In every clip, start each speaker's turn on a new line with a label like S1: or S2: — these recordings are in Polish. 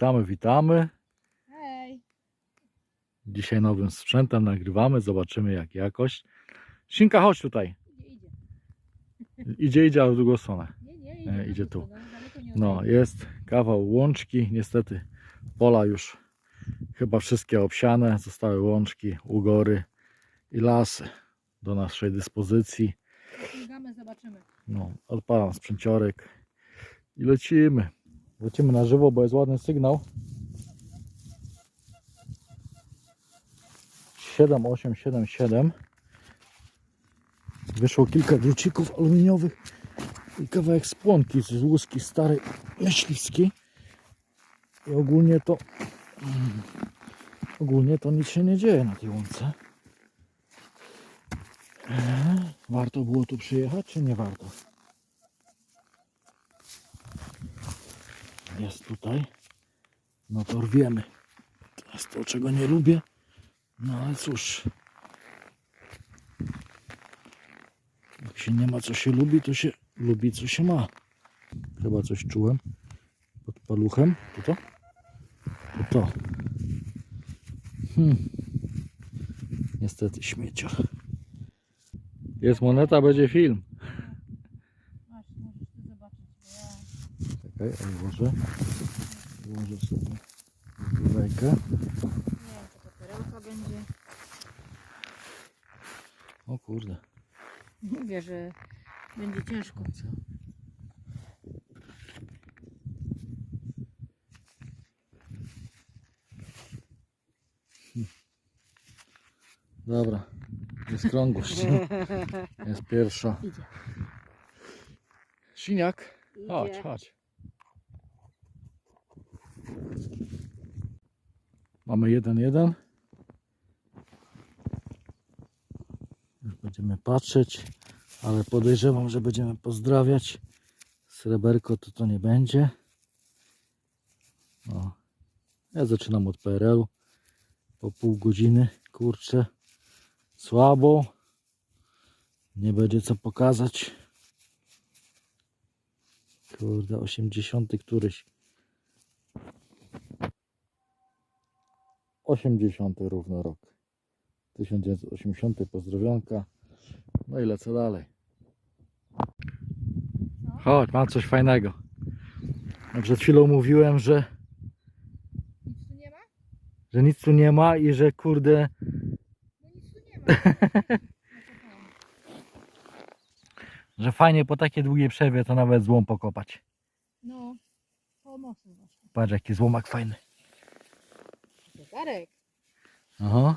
S1: witamy, witamy.
S2: Hej.
S1: Dzisiaj nowym sprzętem nagrywamy, zobaczymy jak jakość. Sinka, chodź tutaj.
S2: Idzie, idzie.
S1: Idzie, idzie, ale w drugą stronę.
S2: Nie, nie, idzie,
S1: idzie
S2: na
S1: tu.
S2: no,
S1: jest kawał łączki. Niestety pola już chyba wszystkie obsiane. Zostały łączki, ugory i lasy do naszej dyspozycji.
S2: Zobaczymy.
S1: No, odpalam sprzęciorek i lecimy. Lecimy na żywo, bo jest ładny sygnał. 7, 8, 7, 7. Wyszło kilka drucików aluminiowych i kawałek spłonki z łuski starej myśliwskiej. I ogólnie to mm, ogólnie to nic się nie dzieje na tej łące. Eee, Warto było tu przyjechać, czy nie warto? Jest tutaj. No to rwiemy. To jest to, czego nie lubię. No ale cóż. Jak się nie ma co się lubi, to się lubi co się ma. Chyba coś czułem pod paluchem. To to? To to. Hmm. Niestety śmiecia. Jest moneta, będzie film.
S2: Masz, możesz ty zobaczyć, bo ja
S1: Czekaj, odłożę. Włożę sobie lejkę.
S2: nie wiem, co to perełka będzie.
S1: O kurde.
S2: Mówię, że będzie ciężko.
S1: Dobra. Jest krągłość. Jest pierwsza.
S2: Idzie.
S1: Siniak. Chodź,
S2: Idzie.
S1: chodź. Mamy jeden, jeden. Już będziemy patrzeć, ale podejrzewam, że będziemy pozdrawiać. Sreberko to to nie będzie. O. Ja zaczynam od PRL-u. Po pół godziny, kurczę, słabo. Nie będzie co pokazać. Kurde, 80 któryś. 80 równo rok. 1980 pozdrowionka. No i lecę dalej. Chodź, mam coś fajnego. Przed chwilą mówiłem, że,
S2: Nic tu nie ma?
S1: że nic tu nie ma i że kurde,
S2: No nic tu nie ma.
S1: Że fajnie po takiej długiej przerwie to nawet złom pokopać.
S2: No, to mocno właśnie.
S1: Patrz jaki złomak fajny.
S2: Zegarek.
S1: Aha.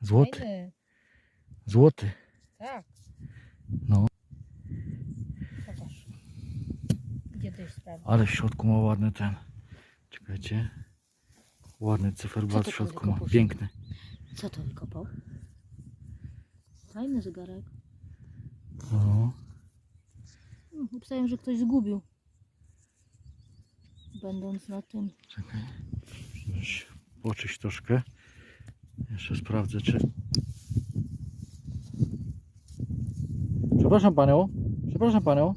S1: Złoty,
S2: Fajny.
S1: złoty.
S2: Tak.
S1: No.
S2: Zobacz. Gdzie to jest?
S1: Ale w środku ma ładny ten. Czekajcie. Ładny cyferblat
S2: Co
S1: w
S2: to
S1: środku ma. Piękny.
S2: Co to wykopał? Fajny zegarek.
S1: No.
S2: Hmm, Myślałem, że ktoś zgubił. Będąc na tym.
S1: Czekaj. Już Poczyść troszkę. Jeszcze sprawdzę, czy. Przepraszam panią. Przepraszam panią.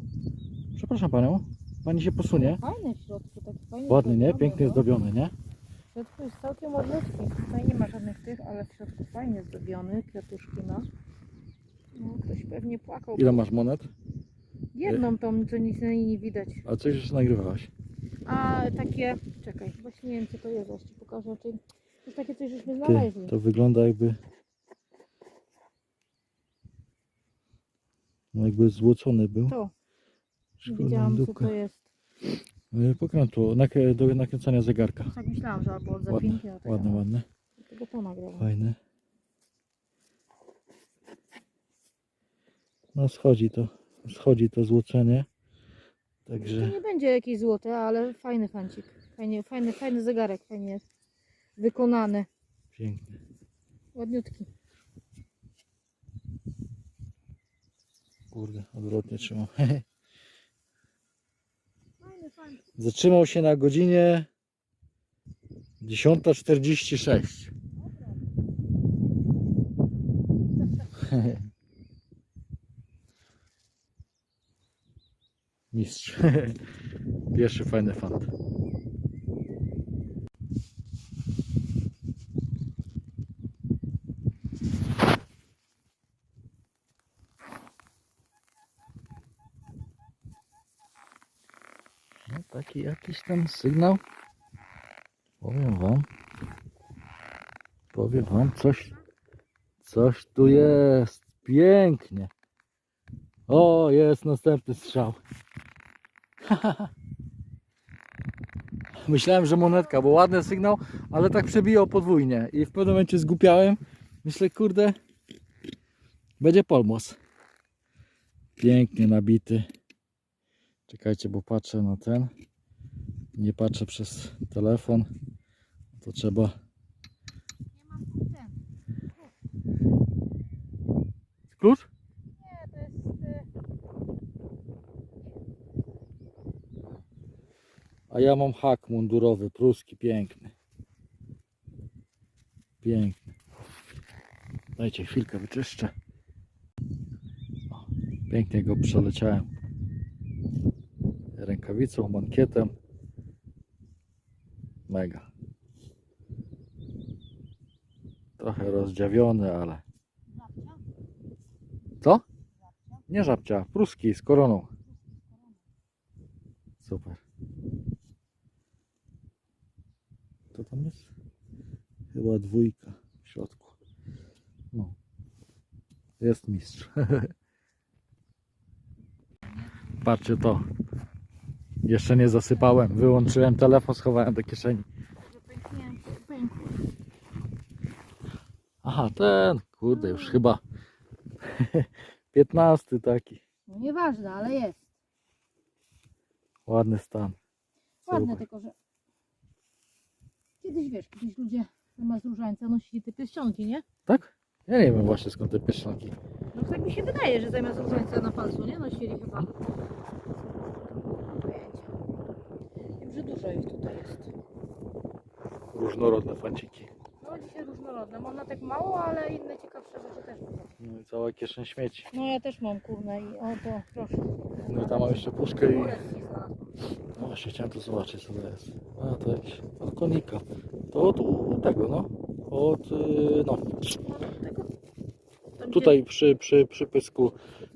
S1: Przepraszam panią. Pani się posunie.
S2: Fajny w środku, taki fajny.
S1: Ładny, nie? Pięknie
S2: no.
S1: zdobiony, nie?
S2: W środku jest całkiem ładniutki. Tutaj nie ma żadnych tych, ale w środku fajnie zdobiony. Kwiatuszki ma. No, ktoś pewnie płakał.
S1: Ile masz monet?
S2: Jedną tą, co nic na niej nie widać.
S1: A coś już nagrywałaś?
S2: A takie, czekaj, właśnie nie wiem co to jest, ci pokażę. Czy... To jest takie coś, żeśmy
S1: Ty,
S2: znaleźli.
S1: to wygląda jakby. No jakby złocony był.
S2: To, widziałam co to jest.
S1: Y, Pokrętło, do nakręcania zegarka.
S2: Tak myślałam, że albo od
S1: Ładne,
S2: zapinki, a tak
S1: ładne, ładne.
S2: Tego to nagrałam.
S1: Fajne. No schodzi to, schodzi to złocenie.
S2: To
S1: Także
S2: nie będzie jakieś złote, ale fajny fancik. Fajnie, fajny, fajny zegarek, fajnie jest wykonany.
S1: piękny.
S2: Ładniutki.
S1: Kurde, odwrotnie trzymam.
S2: Fajny, fajny.
S1: Zatrzymał się na godzinie 10.46. Mistrz. Pierwszy fajny fant. No taki jakiś tam sygnał. Powiem wam. Powiem wam coś. Coś tu jest. Pięknie. O, jest następny strzał. Myślałem, że monetka, bo ładny sygnał, ale tak przebijał podwójnie. I w pewnym momencie zgupiałem. Myślę, kurde, będzie polmos. Pięknie nabity. Czekajcie, bo patrzę na ten. Nie patrzę przez telefon. To trzeba. Klucz?
S2: Nie, to jest... y,
S1: A ja mam hak mundurowy, pruski, piękny. Piękny. Dajcie chwilkę, wyczyszczę. O, pięknie go przeleciałem. Rękawicą, mankietem. Mega. Trochę rozdziawiony, ale... Co? Nie żabcia, pruski z koroną. Super. To tam jest? Chyba dwójka w środku. No. Jest mistrz. Patrzcie to. Jeszcze nie zasypałem. Wyłączyłem telefon, schowałem do kieszeni. Aha, ten. Kurde, już chyba 15 taki.
S2: No nieważne, ale jest.
S1: Ładny stan. Super.
S2: tylko że kiedyś wiesz, kiedyś ludzie zamiast różańca nosili te pierścionki, nie?
S1: Tak? Ja nie wiem właśnie skąd te pieszczanki.
S2: No tak mi się wydaje, że zamiast różańca na palcu, nie? Nosili chyba. Wiem, że dużo ich tutaj jest.
S1: Różnorodne fanciki.
S2: No dzisiaj różnorodne. Mam na tak mało, ale inne ciekawsze rzeczy też mam.
S1: No i cała kieszeń śmieci.
S2: No ja też mam kurne i o to proszę.
S1: No i tam mam jeszcze puszkę i...
S2: Worek ci znalazłam.
S1: Właśnie chciałem to zobaczyć co to jest. A to jakiś od konika. To od u- tego no. Od y, no. Tutaj przy, przy przypysku,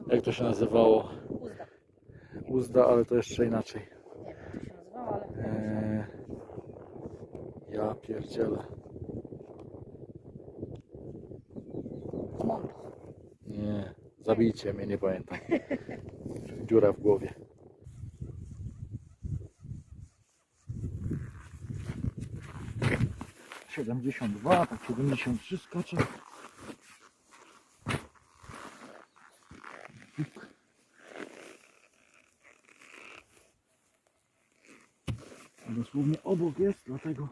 S2: gdzie-
S1: jak to się nazywało?
S2: Uzda.
S1: Uzda, ale to jeszcze inaczej.
S2: Nie wiem jak to się nazywało, ale...
S1: Eee, ja pierdzielę. Nie, zabijcie mnie, nie pamiętam. Dziura w głowie. Siedemdziesiąt dwa, tak siedemdziesiąt trzy skacze. Puk. Dosłownie obok jest, dlatego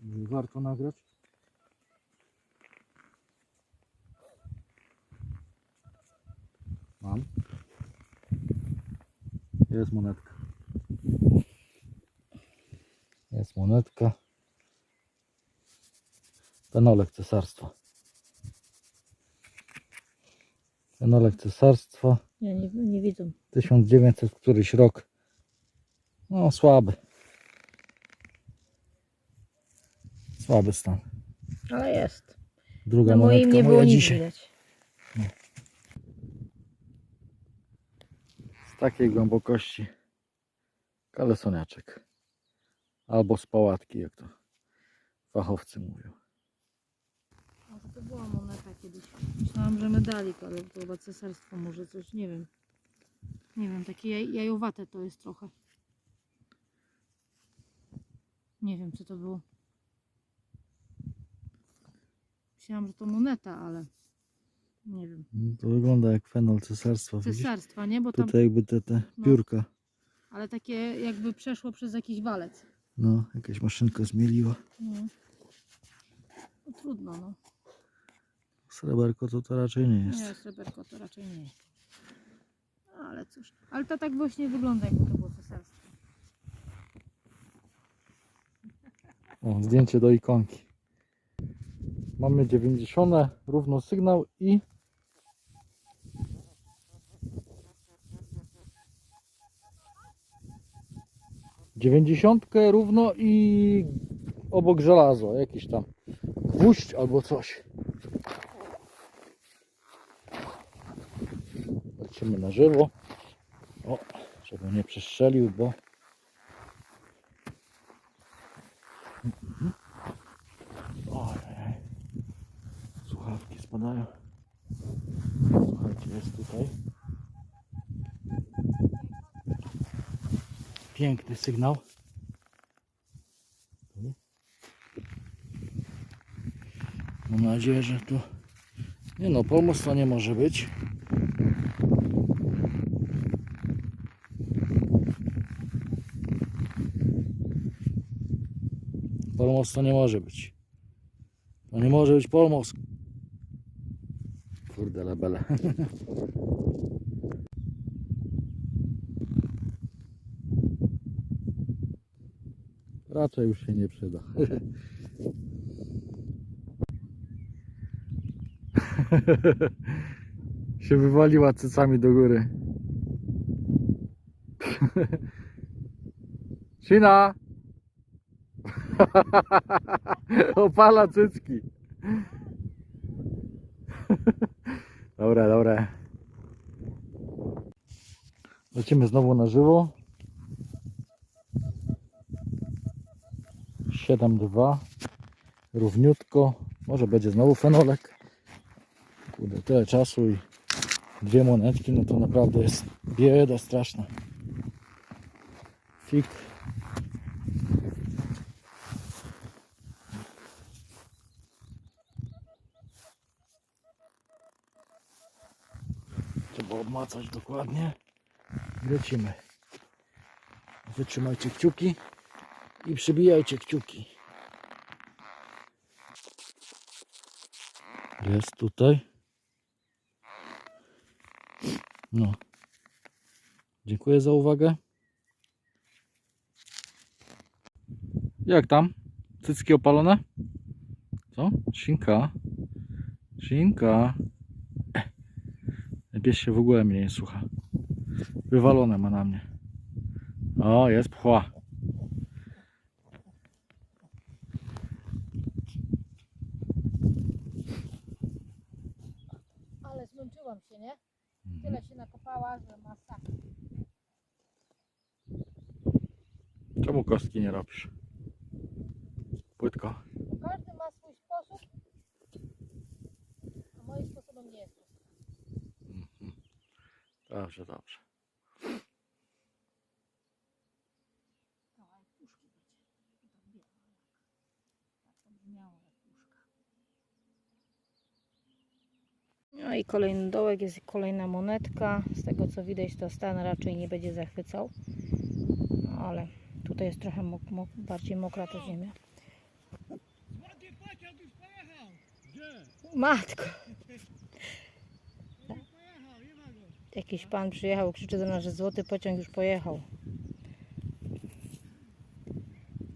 S1: warto nagrać. Mam. Jest monetka. Jest monetka. Penolek cesarstwa. Penolek cesarstwa.
S2: Nie, nie, nie widzą.
S1: 1900 któryś rok. No słaby. Słaby stan.
S2: Ale jest.
S1: Druga
S2: moim
S1: monetka
S2: nie
S1: moja dzisiaj.
S2: widać.
S1: Z takiej głębokości kalesoniaczek. Albo z pałatki, jak to fachowcy mówią.
S2: To była moneta kiedyś. Myślałam, że medalik, ale to chyba cesarstwo może coś, nie wiem. Nie wiem, takie jaj, jajowate to jest trochę. Nie wiem, co to było. Myślałam, że to moneta, ale nie wiem.
S1: No, To wygląda jak fenol cesarstwa. Widzisz?
S2: Cesarstwa, nie? Bo tam,
S1: Tutaj jakby te, te
S2: No.
S1: piórka.
S2: ale takie jakby przeszło przez jakiś walec.
S1: No, jakaś maszynka zmieliła.
S2: No. No, trudno, no.
S1: Sreberko to, to raczej nie jest.
S2: Nie, sreberko to raczej nie jest. Ale cóż, ale to tak właśnie wygląda, jakby to było cesarstwo.
S1: O, zdjęcie do ikonki. Mamy 90, równo sygnał i dziewięćdziesiątkę równo i obok żelazo, jakiś tam gwóźdź albo coś. Lecimy na żywo. O, żeby nie przestrzelił, bo Ojej. Słuchawki spadają. Słuchajcie, jest tutaj. Piękny sygnał. Tu. Mam nadzieję, że to... Nie no, pomoc to nie może być. Pomoc to nie może być. To nie może być pomoc. Kurde labele. Raczej już się nie przyda. się wywaliła cycami do góry. Sina! Opala cycki. Dobra, dobra. Lecimy znowu na żywo. 7-2. Równiutko. Może będzie znowu fenolek. Kurde, tyle czasu i dwie monetki, no to naprawdę jest bieda straszna. Fik. Trzeba obmacać dokładnie. Lecimy. Wytrzymajcie kciuki i przybijajcie kciuki. Jest tutaj. No. Dziękuję za uwagę. Jak tam? Cycki opalone? Co? Szynka. Pies się w ogóle mnie nie słucha. Wywalone ma na mnie. O, jest pchła.
S2: Ale zmęczyłam się, nie? Tyle się nakopała, że masakra.
S1: Czemu kostki nie robisz? Płytko.
S2: Każdy ma swój sposób, a moim sposobem nie jest.
S1: Dobrze, dobrze.
S2: Kawałek puszki będzie. To wiem, ale tak to brzmiało jak puszka. No i kolejny dołek, jest kolejna monetka. Z tego co widać to stan raczej nie będzie zachwycał. No ale tutaj jest trochę mok, mok, bardziej mokra ta ziemia. Matko!
S3: Już pojechał, nie ma go.
S2: Jakiś pan przyjechał, krzyczy do nas, że złoty pociąg już pojechał.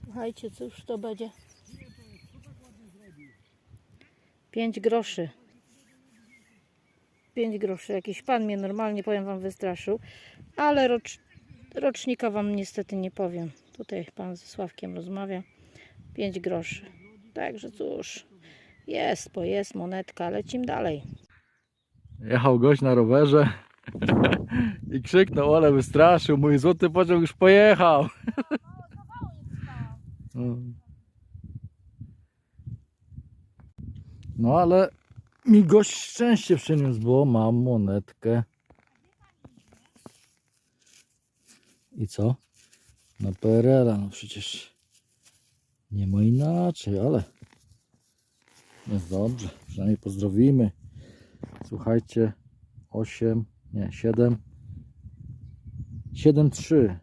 S2: Słuchajcie, cóż to będzie? 5 groszy. 5 groszy. Jakiś pan mnie normalnie, powiem wam, wystraszył. Ale rocz, rocznika wam niestety nie powiem. Tutaj pan ze Sławkiem rozmawia. 5 groszy. Także cóż, jest, bo jest monetka. Lecimy dalej.
S1: Jechał gość na rowerze i krzyknął, ale wystraszył, mój złoty pociąg już pojechał. No. No ale mi gość szczęście przyniósł, bo mam monetkę. I co? Na PRL-a, no przecież nie ma inaczej, ale jest dobrze, przynajmniej pozdrowimy. Słuchajcie, 8, nie, 7, 7, 3.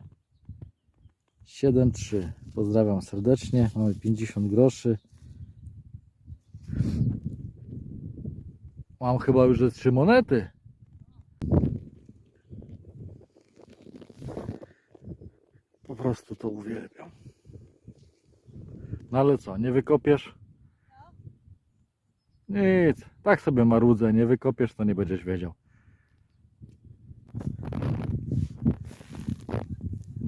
S1: 7, 3. Pozdrawiam serdecznie. Mamy 50 groszy. Mam chyba już ze 3 monety. Po prostu to uwielbiam. No ale co, nie wykopiesz? Nic, tak sobie marudzę, nie wykopiesz to nie będziesz wiedział.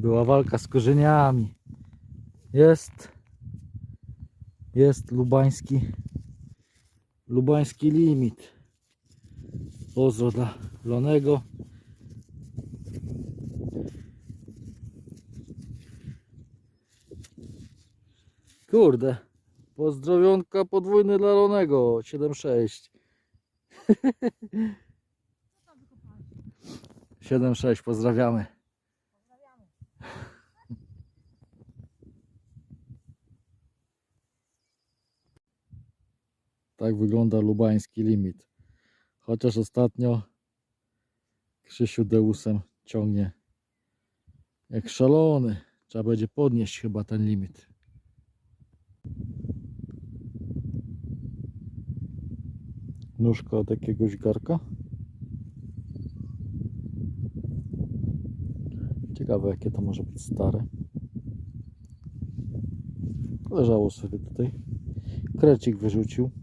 S1: Była walka z korzeniami. Jest. Jest lubański. Lubański limit. Pozdro dla Lonego. Kurde. Pozdrowionka podwójny dla Lonego. 7-6. 7-6. Pozdrawiamy. Tak wygląda lubański limit. Chociaż ostatnio Krzysiu Deusem ciągnie jak szalony. Trzeba będzie podnieść chyba ten limit. Nóżka od jakiegoś garka. Ciekawe jakie to może być stare. Leżało sobie tutaj. Krecik wyrzucił.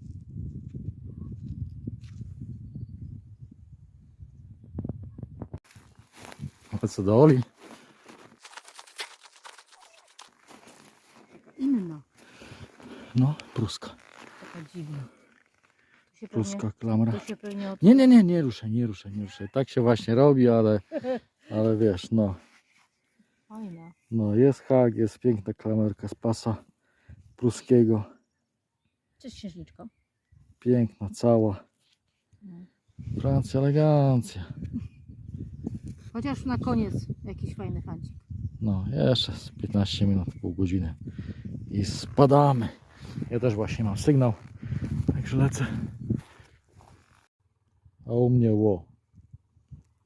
S1: Co do Oli?
S2: Inna.
S1: No, pruska.
S2: Taka dziwna. Tu się pewnie,
S1: Pruska klamra.
S2: tu się pewnie od...
S1: Nie, nie, nie, nie ruszaj, nie ruszaj, nie ruszaj. Tak się właśnie robi, ale, ale wiesz, no,
S2: Fajna.
S1: no jest hak, jest piękna klamerka z pasa pruskiego.
S2: Cześć księżniczko.
S1: Piękna, cała.
S2: No.
S1: Francja, elegancja.
S2: Chociaż na koniec jakiś fajny fancik.
S1: No, jeszcze z 15 minut, pół godziny i spadamy. Ja też właśnie mam sygnał, także lecę. A u mnie ło.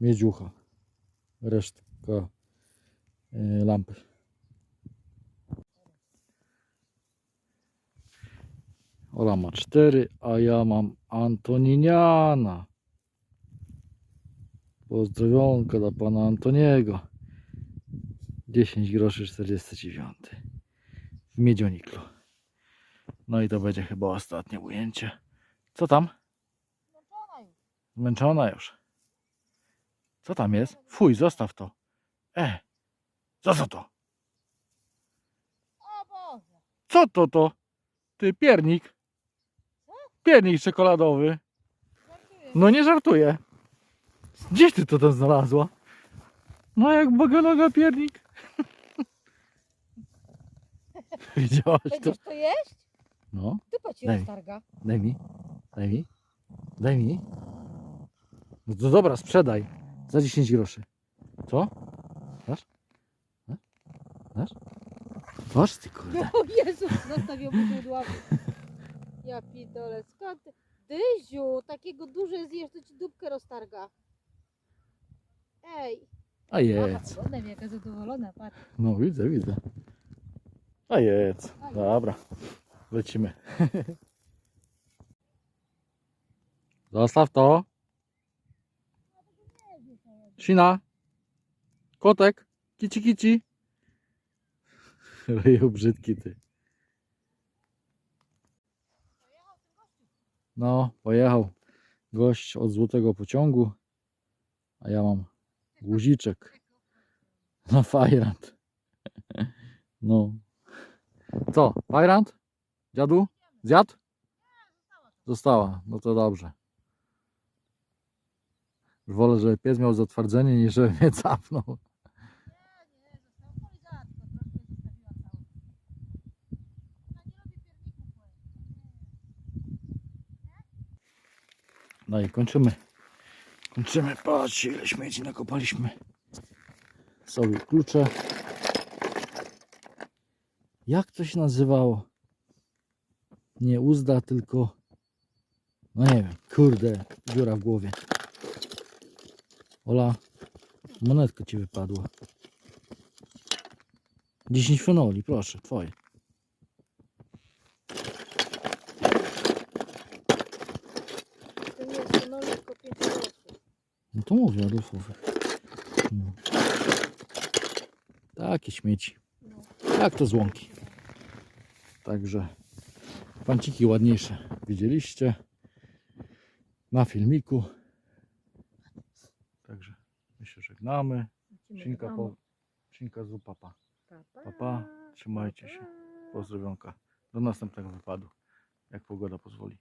S1: Miedziucha. Resztka y, lampy. Ola ma 4, a ja mam Antoniniana. Pozdrowionka dla pana Antoniego. 10 groszy 49 w miedzioniklu. No i to będzie chyba ostatnie ujęcie. Co tam? Zmęczona już. Co tam jest? Fuj, zostaw to. E, co to? Co to to? Ty piernik. Piernik czekoladowy. No nie żartuję. Gdzieś ty to tam znalazła? No jak boganoga piernik. Widziałaś to?
S2: Będziesz to jeść?
S1: No,
S2: Dupa ci
S1: Daj.
S2: roztarga.
S1: daj mi. Daj mi. Daj mi. No to dobra, sprzedaj. Za 10 groszy. Co? Dasz? Dasz? Dasz ty kurde.
S2: O Jezus, zostawił pudławy. Ja pitole, skąd? ty- Dyziu, takiego duże zjesz, to ci dupkę roztarga. Ej.
S1: A jedz.
S2: Ona jaka zadowolona, patrz.
S1: No widzę, widzę. A jedz. Dobra. Lecimy. Zostaw to. Sina. Kotek. Kici kici. Ryju brzydki ty. No, pojechał gość od złotego pociągu, a ja mam guziczek na fajrant. No. Co, fajrant? Dziadu? Zjadł? Została, no to dobrze. Już wolę, żeby pies miał zatwardzenie, niż żeby mnie capnął. No i kończymy. Kończymy. Patrzcie, ile śmieci nakopaliśmy. Sobie klucze. Jak to się nazywało? Nie uzda, tylko. No nie wiem. Kurde, dziura w głowie. Ola, monetka ci wypadła. 10 fenoli, proszę, twoje.
S2: To nie jest no, tylko 5 groszy.
S1: No to mówię, Adolfowy. No. Takie śmieci. Jak to złąki. Także panciki ładniejsze widzieliście na filmiku. Także my się żegnamy.
S2: Do
S1: po,
S2: domu.
S1: Szynka z papa.
S2: Pa, pa,
S1: Pa, pa. Trzymajcie się. Pozdrowionka. Do następnego wypadu. Jak pogoda pozwoli.